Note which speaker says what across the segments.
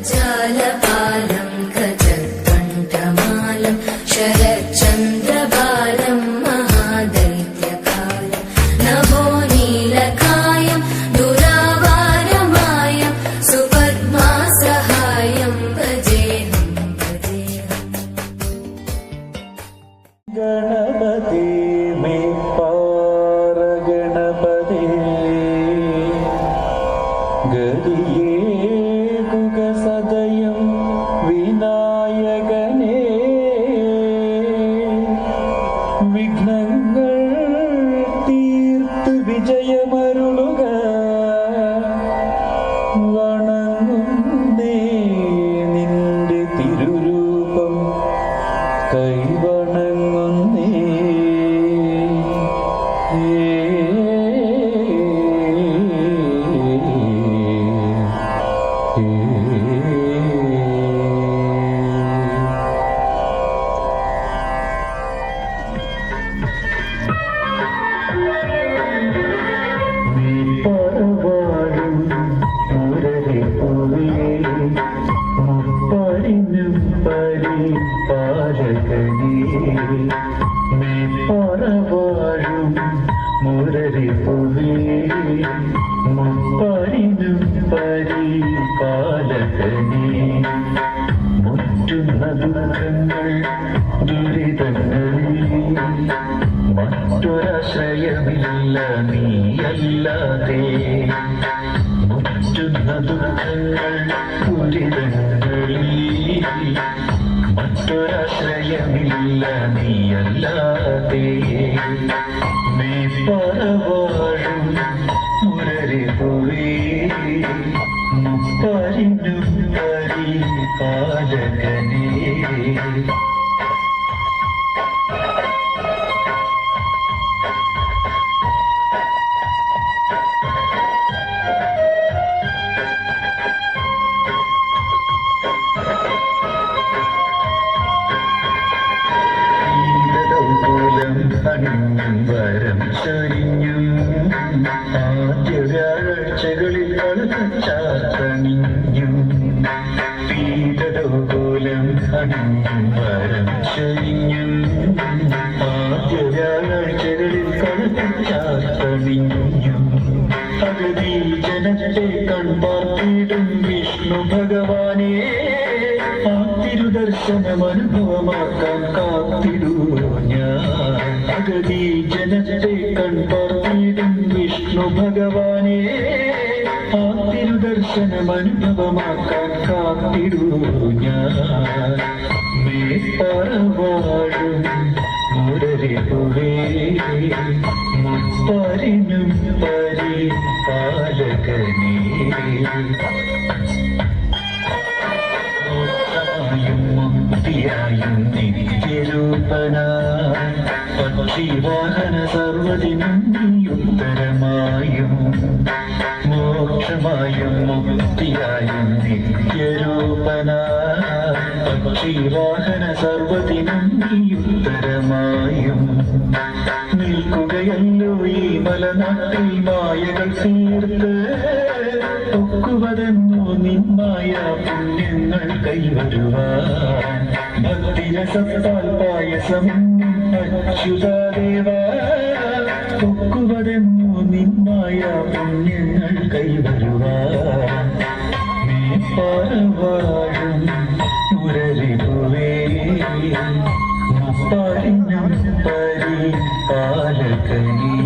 Speaker 1: ജഗജ്ജാലപാലം
Speaker 2: ദുരിതങ്ങളിൽ മറ്റൊരാശ്രയമില്ല നീയല്ലാതെ. മുറ്റുന്ന ദുഃഖങ്ങൾ ദുരിതങ്ങളിൽ മറ്റൊരാശ്രയമില്ല നീയല്ലാതെ. നീ പറവാഴും മുരളിപ്പുവേ മുപ്പരിനും പരിപാലകനേ ഈതടൗകൂലം വരം ചൊരിഞ്ഞും. ആദ്യ വ്യാഴ്ചകളിൽ കളുച്ചാത്തണിഞ്ഞും പീതടൗകൂലം അണിഞ്ഞും. തിരുദർശനം അനുഭവമാക്കാൻ കാത്തിടൂ ഞാൻ? അഗതി ജനത്തെ കൺപറഞ്ഞിടും വിഷ്ണു ഭഗവാനെ. ആ ദർശനമനുഭവമാക്കാൻ കാത്തിടൂ ഞാൻ? മേ പറവാഴും മുരളിപ്പുവേ മുപ്പരിനും പരിപാലകനേ. മോക്ഷമായും നിത്യരൂപനായി പക്ഷിവാഹന സർവദിനം നീ ഉത്തരമായും മോക്ഷമായും മുക്തിയായും നിത്യരൂപന. പക്ഷിവാഹന സർവദിനം നീ ഉത്തരമായും. നിൽക്കുകയല്ലോ ഈ മലനാട്ടിൽ മായകൾ തീർത്ത് ഒക്കുവതെന്നോ നിന്മായ പുണ്യങ്ങൾ കൈവരുവാൻ. ഭക്തിരസത്താൽ പായസം അച്യുതദേവ. ഒക്കുവതെന്നോ നിന്മായ പുണ്യങ്ങൾ കൈവരുവാൻ. നീ മുരളിപുവേ. മുപ്പറിനും പരിപാലകനേ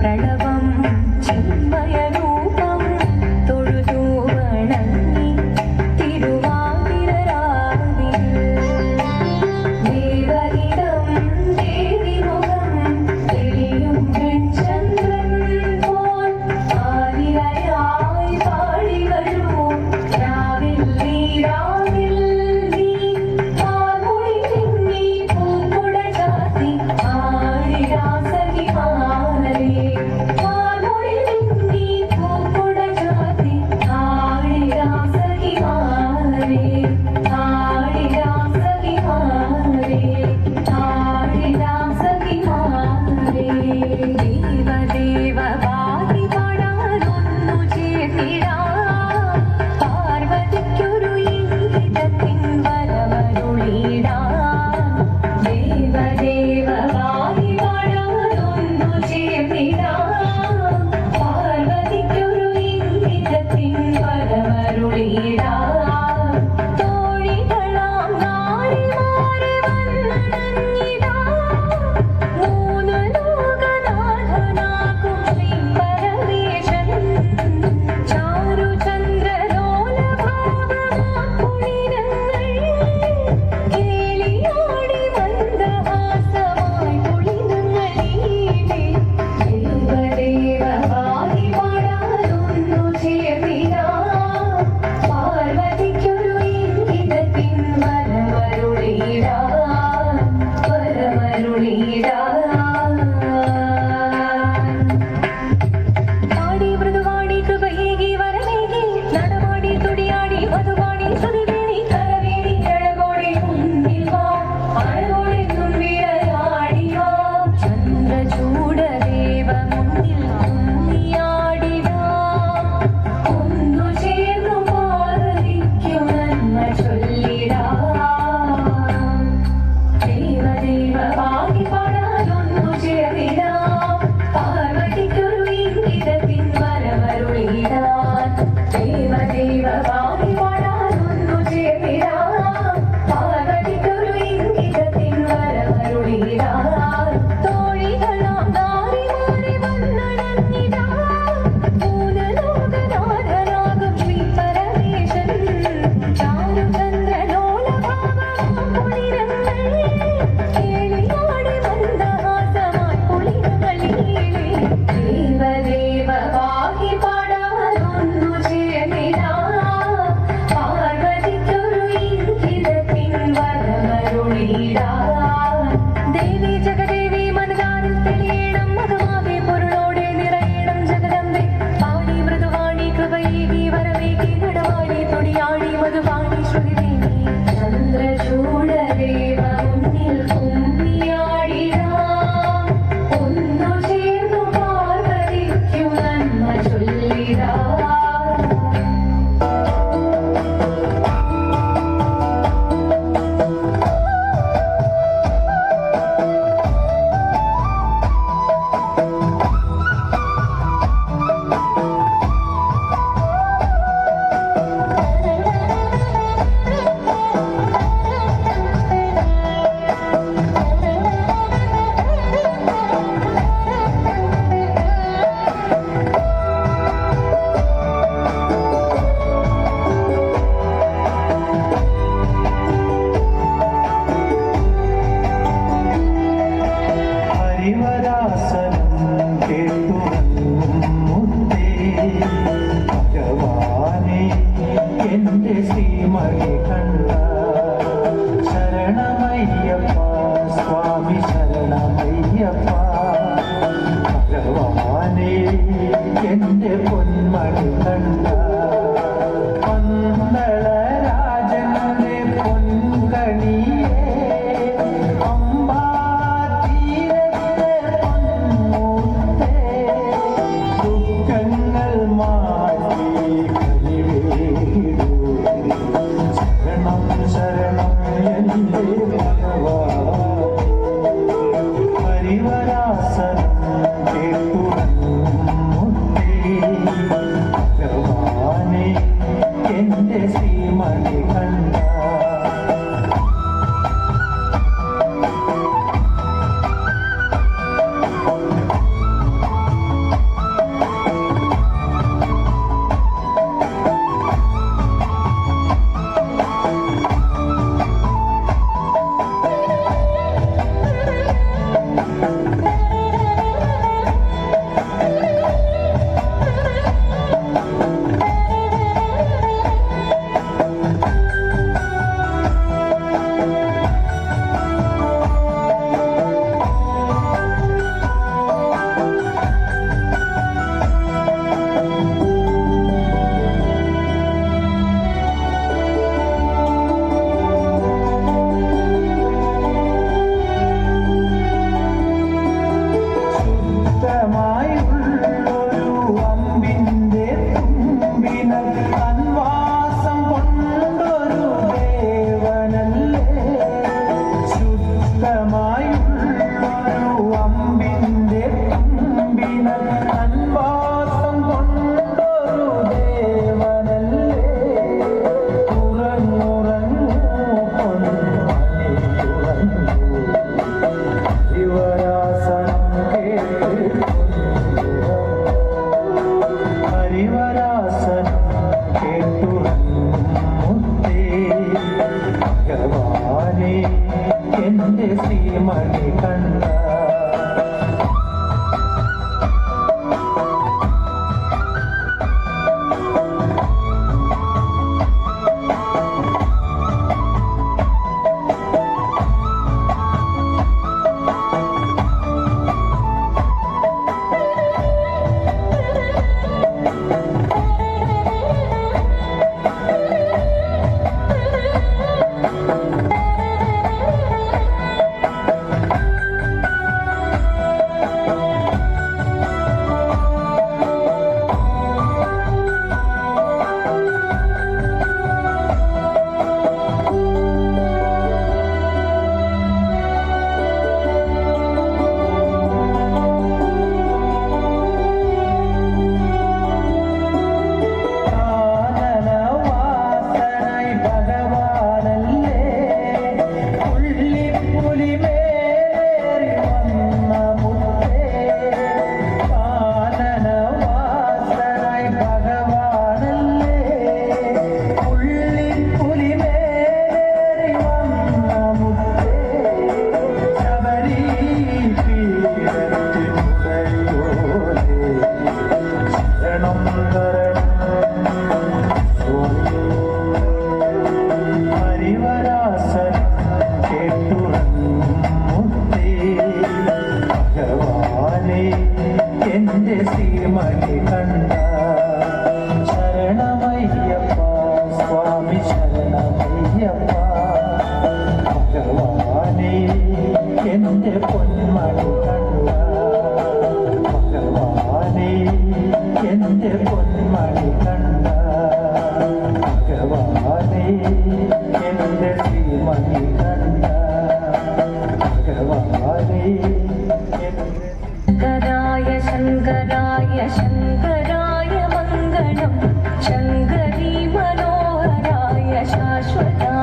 Speaker 3: ప్రణవం చిన్మయ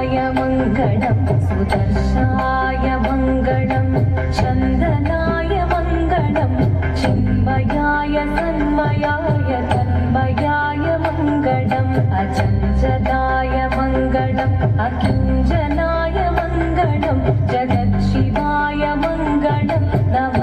Speaker 4: सुदर्शनाय मङ्गलं सुदर्शनाय मङ्गलं चन्दनाय मङ्गलं चिन्मयाय तन्मयाय तन्मयाय मङ्गलम् अचञ्चदाय मङ्गलम् अकिञ्चनाय मङ्गलं जगत्शिवाय मङ्गलं नम